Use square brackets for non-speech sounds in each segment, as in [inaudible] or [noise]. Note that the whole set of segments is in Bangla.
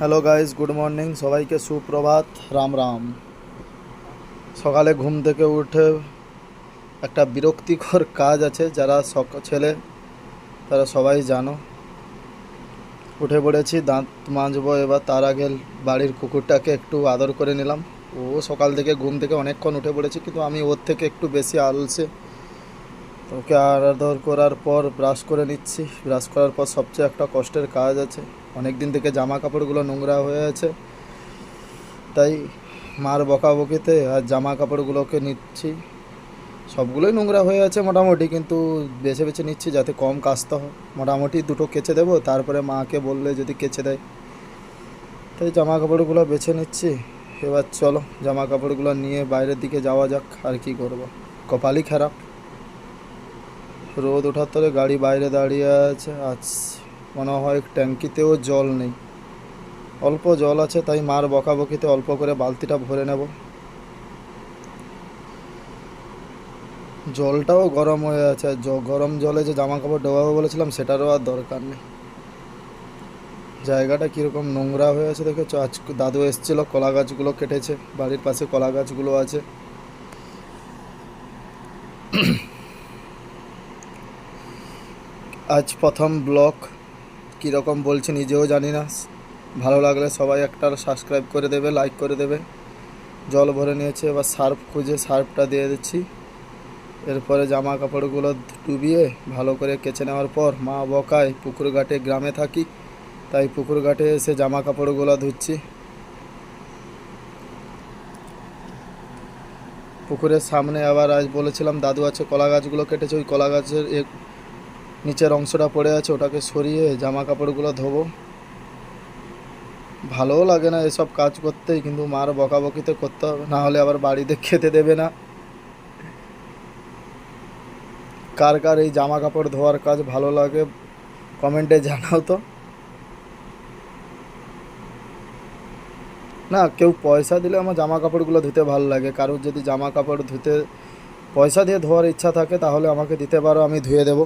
হ্যালো গাইস গুড মর্নিং সবাইকে সুপ্রভাত। রাম রাম। সকালে ঘুম থেকে উঠে একটা বিরক্তিকর কাজ আছে, যারা সক- ছেলে, তারা সবাই জানো। উঠে পড়েছি, দাঁত মাজবো, এবার তার আগে বাড়ির কুকুরটাকে একটু আদর করে নিলাম। ও সকাল থেকে ঘুম থেকে অনেকক্ষণ উঠে পড়েছে, কিন্তু আমি ওর থেকে একটু বেশি আলসে। ওকে আদর করার পর ব্রাশ করে নিচ্ছি। ব্রাশ করার পর সবচেয়ে একটা কষ্টের কাজ আছে। অনেক দিন থেকে জামা কাপড়গুলো নোংরা হয়ে আছে। তাই মার বকাবকিতে আর জামা কাপড়গুলোকে নিচ্ছি। সবগুলোই নোংরা হয়ে আছে মোটামুটি, কিন্তু বেছে বেছে নিচ্ছি যাতে কম কাচতে হয়। মোটামুটি দুটো কেচে দেবো, তারপরে মাকে বললে যদি কেচে দেয়। তাই জামা কাপড়গুলো বেছে নিচ্ছি। এবার চলো জামা কাপড়গুলো নিয়ে বাইরের দিকে যাওয়া যাক, আর কি করব। কপালই খারাপ। রোদ ওঠার তরে গাড়ি বাইরে দাঁড়িয়ে আছে। আজ মনে হয় ট্যাঙ্কিতেও জল নেই। অল্প জল আছে, তাই মার বকাবকিতে অল্প করে বালতিটা ভরে নেব। জলটাও গরম হয়ে আছে। আর গরম জলে যে জামা কাপড় ডোবাবো বলেছিলাম, সেটারও আর দরকার নেই। জায়গাটা কীরকম নোংরা হয়ে আছে দেখেছ? আজ দাদু এসেছিল, কলা গাছগুলো কেটেছে, বাড়ির পাশে কলা গাছগুলো আছে। আজ প্রথম ব্লগ কীরকম বলছে নিজেও জানি না। ভালো লাগলে সবাই একটা সাবস্ক্রাইব করে দেবে লাইক করে দেবে। জল ভরে নিয়েছে, এবার সার্ফ খুঁজে সার্ফটা দিয়ে দিচ্ছি। এরপরে জামা কাপড়গুলো ডুবিয়ে ভালো করে কেচে নেওয়ার পর মা বকায়, পুকুর ঘাটে গ্রামে থাকি, তাই পুকুর ঘাটে এসে জামা কাপড়গুলো ধুচ্ছি। পুকুরের সামনে আবার আজ বলেছিলাম, দাদু আছে কলা গাছগুলো কেটেছে, ওই কলা গাছের নিচের অংশটা পড়ে আছে, ওটাকে সরিয়ে জামা কাপড়গুলো ধোবো। ভালোও লাগে না এসব কাজ করতেই, কিন্তু মার বকাবকিতে করতে হবে, না হলে আবার বাড়িতে খেতে দেবে না। কার কার এই জামা কাপড় ধোয়ার কাজ ভালো লাগে, কমেন্টে জানাও তো। না, কেউ পয়সা দিলে আমার জামা কাপড়গুলো ধুতে ভালো লাগে, কারোর যদি জামা কাপড় ধুতে, পয়সা দিয়ে ধোয়ার ইচ্ছা থাকে, তাহলে আমাকে দিতে পারো, আমি ধুয়ে দেবো।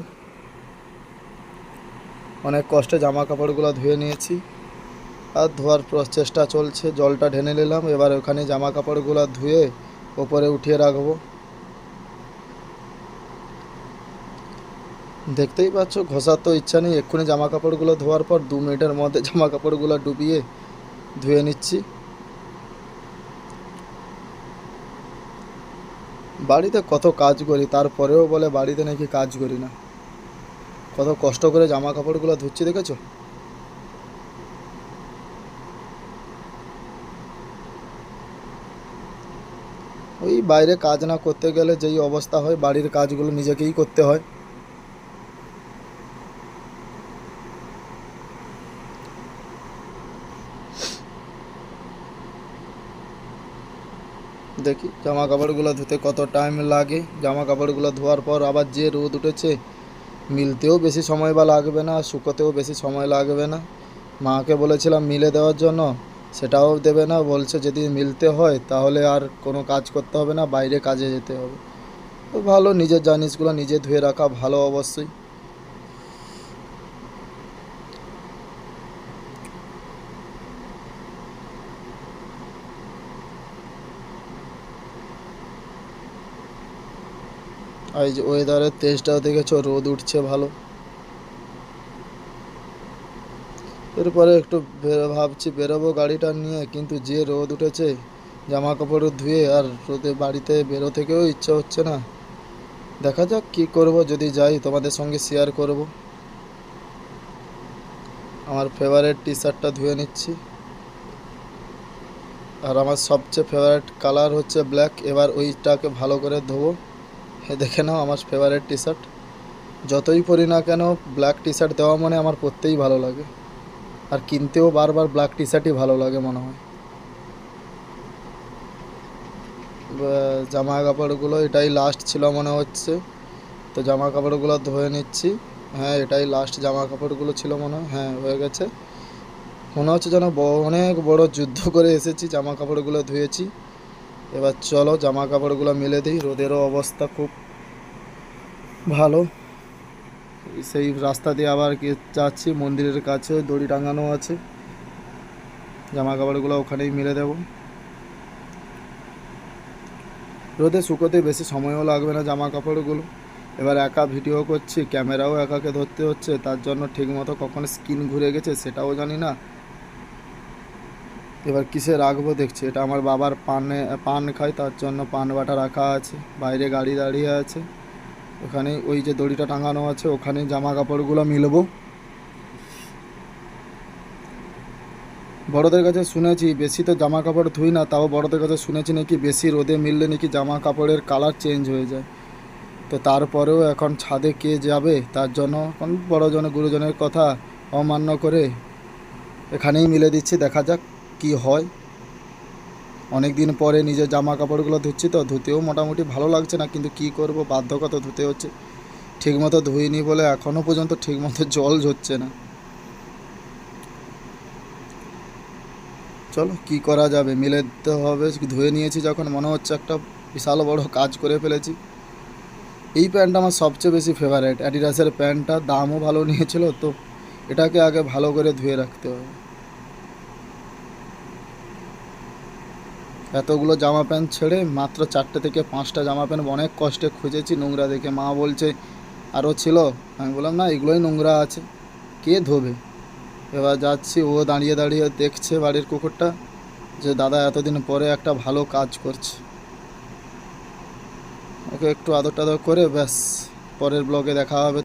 অনেক কষ্টে জামা কাপড়গুলো ধুয়ে নিয়েছি। আর ধোয়ার প্রচেষ্টা চলছে, জলটা ঢেনে নিলাম, এবার ওখানে জামা কাপড়গুলো ধুয়ে ওপরে উঠিয়ে রাখব। দেখতেই পাচ্ছ, ঘষার তো ইচ্ছা নেই, এক্ষুনি জামা কাপড়গুলো ধোয়ার পর দু মিনিটের মধ্যে [laughs] জামা কাপড়গুলো ডুবিয়ে ধুয়ে নিচ্ছি। বাড়িতে কত কাজ করি, তারপরেও বলে বাড়িতে নাকি কাজ করি না। কত কষ্ট করে জামা কাপড়গুলো ধুচ্ছি দেখেছ? ওই বাইরে কাজ না করতে গেলে যেই অবস্থা হয়, বাড়ির কাজগুলো নিজেকেই করতে হয়। দেখি জামা কাপড়গুলো ধুতে কত টাইম লাগে। জামা কাপড়গুলো ধোয়ার পর আবার যে রোদ উঠেছে মিলতেও বেশি সময় বা লাগবে না, শুকোতেও বেশি সময় লাগবে না। মাকে বলেছিলাম মিলে দেওয়ার জন্য, সেটাও দেবে না, বলছে যদি মিলতে হয় তাহলে আর কোনো কাজ করতে হবে না, বাইরে কাজে যেতে হবে। তো ভালো, নিজের জিনিসগুলো নিজে ধুয়ে রাখা ভালো অবশ্যই। আর যে ওয়েদারের তেজটাও দেখেছ? রোদ উঠছে ভালো। এরপরে একটু ভাবছি বেরোবো গাড়িটা নিয়ে, কিন্তু যে রোদ উঠেছে জামা কাপড় ধুয়ে আর রোদে বাড়িতে বেরো থেকেও ইচ্ছা হচ্ছে না। দেখা যাক কী করব, যদি যাই তোমাদের সঙ্গে শেয়ার করব। আমার ফেভারেট টি শার্টটা ধুয়ে নিচ্ছি। আর আমার সবচেয়ে ফেভারেট কালার হচ্ছে ব্ল্যাক এবার ওইটাকে ভালো করে ধোবো। দেখে নাও আমার ফেভারিট টি শার্ট যতই পরি না কেন ব্ল্যাক টি শার্ট দেওয়া মানে আমার পরতেই ভালো লাগে। আর কিনতেও বারবার ব্ল্যাক টি শার্টই ভালো লাগে মনে হয়। জামা কাপড়গুলো এটাই লাস্ট ছিল মনে হচ্ছে। তো জামা কাপড়গুলো ধুয়ে নিচ্ছি। হ্যাঁ এটাই লাস্ট জামা কাপড়গুলো ছিল মনে হয়। হ্যাঁ হয়ে গেছে। মনে হচ্ছে যেন অনেক বড় যুদ্ধ করে এসেছি জামা কাপড়গুলো ধুয়েছি। এবার চলো জামা কাপড়গুলো মেলে দিই। রোদেরও অবস্থা খুব ভালো। সেই রাস্তা দিয়ে আবার কি যাচ্ছি। মন্দিরের কাছে দড়ি টাঙানো আছে। জামা কাপড়গুলো ওখানেই মেলে দেবো। রোদে শুকোতে বেশি সময়ও লাগবে না জামা কাপড়গুলো এবার একা ভিডিও করছি, ক্যামেরাও একাকে ধরতে হচ্ছে। তার জন্য ঠিকমতো কখন স্ক্রিন ঘুরে গেছে সেটাও জানি না। এবার কিসে রাখব দেখছি। এটা আমার বাবার পানে, পান খায়, তার জন্য পান বাটা রাখা আছে। বাইরে গাড়ি দাঁড়িয়ে আছে। ওখানে ওই যে দড়িটা টাঙানো আছে, ওখানে জামা কাপড়গুলো মিলবো। বড়দের কাছে শুনেছি, বেশি তো জামা কাপড় ধুই না, তাও বড়দের কাছে শুনেছি নাকি বেশি রোদে মিললে নাকি জামা কাপড়ের কালার চেঞ্জ হয়ে যায়। তো তারপরেও এখন ছাদে কে যাবে? তার জন্য এখন বড়জন গুরুজনের কথা অমান্য করে এখানেই মিলে দিচ্ছি, দেখা যাক। কি হয়? অনেক দিন পরে নিজের জামা কাপড়গুলো ধুচ্ছি তো, ধুতেও মোটামুটি ভালো লাগছে না, কিন্তু কি করব? বাধ্যকতা ধুতে হচ্ছে। ঠিকমতো ধুইনি বলে এখনও পর্যন্ত ঠিকমতো জল ঝরছে না। চলো, কি করা যাবে? মিলে দিতে হবে, ধুয়ে নিয়েছি যখন মনে হচ্ছে একটা বিশাল বড় কাজ করে ফেলেছি। এই প্যান্টটা আমার সবচেয়ে বেশি ফেভারিট অ্যাডিডাসের প্যান্টটা দামও ভালো নিয়েছিল, তো এটাকে আগে ভালো করে ধুয়ে রাখতে হবে। এতগুলো জামা প্যান্ট ছেড়ে মাত্র চারটে থেকে পাঁচটা জামা প্যান্ট অনেক কষ্টে খুঁজেছি নোংরা দেখে। মা বলছে আরও ছিল? আমি বললাম, না, এগুলোই নোংরা আছে। কে ধোবে? এবার যাচ্ছি, ও দাঁড়িয়ে দাঁড়িয়ে দেখছে বাড়ির কুকুরটা, যে দাদা এতদিন পরে একটা ভালো কাজ করছে। ওকে একটু আদর টাদর করে ব্যাস, পরের ব্লগে দেখা হবে।